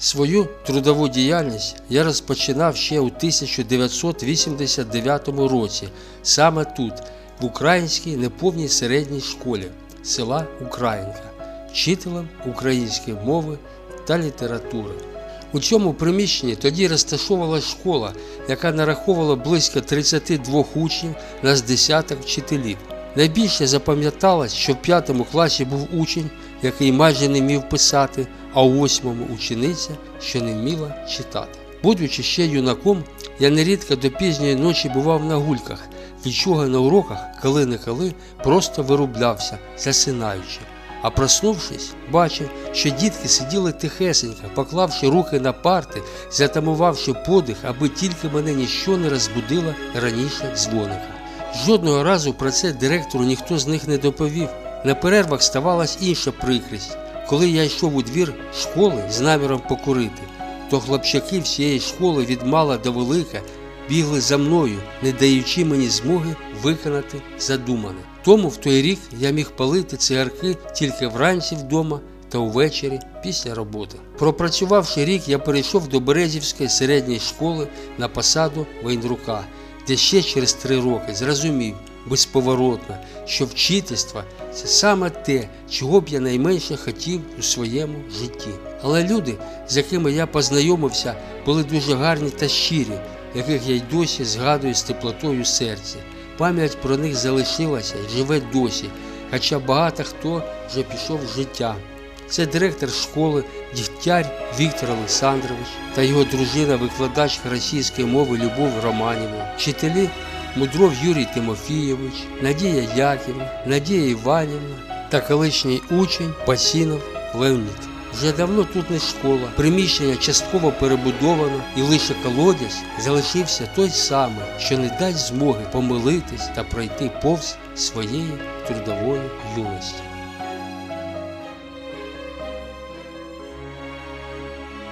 Свою трудову діяльність я розпочинав ще у 1989 році, саме тут, в українській неповній середній школі села Українка, вчителем української мови та літератури. У цьому приміщенні тоді розташовувалася школа, яка нараховувала близько 32 учнів на з десяток вчителів. Найбільше запам'яталось, що в п'ятому класі був учень, який майже не вмів писати, а у восьмому учениця, що не вміла читати. Будучи ще юнаком, я нерідко до пізньої ночі бував на гульках, від чого на уроках, коли-неколи, просто вирублявся, засинаючи. А проснувшись, бачив, що дітки сиділи тихесенько, поклавши руки на парти, затамувавши подих, аби тільки мене ніщо не розбудило раніше дзвоника. Жодного разу про це директору ніхто з них не доповів. На перервах ставалась інша прикрість. Коли я йшов у двір школи з наміром покурити, то хлопчаки всієї школи від мала до велика бігли за мною, не даючи мені змоги виконати задумане. Тому в той рік я міг палити цигарки тільки вранці вдома та увечері після роботи. Пропрацювавши рік, я перейшов до Березівської середньої школи на посаду воєнрука, де ще через три роки зрозумів безповоротно, що вчительство це саме те, чого б я найменше хотів у своєму житті. Але люди, з якими я познайомився, були дуже гарні та щирі, яких я й досі згадую з теплотою серця. Пам'ять про них залишилася і живе досі, хоча багато хто вже пішов з життя. Це директор школи Дігтяр Віктор Олександрович та його дружина, викладачка російської мови Любов Романівна, вчителі Мудров Юрій Тимофійович, Надія Яківна, Надія Іванівна та колишній учень Пасінов Леонід. Вже давно тут не школа, приміщення частково перебудовано і лише колодязь залишився той самий, що не дасть змоги помилитись та пройти повз своєї трудової юності.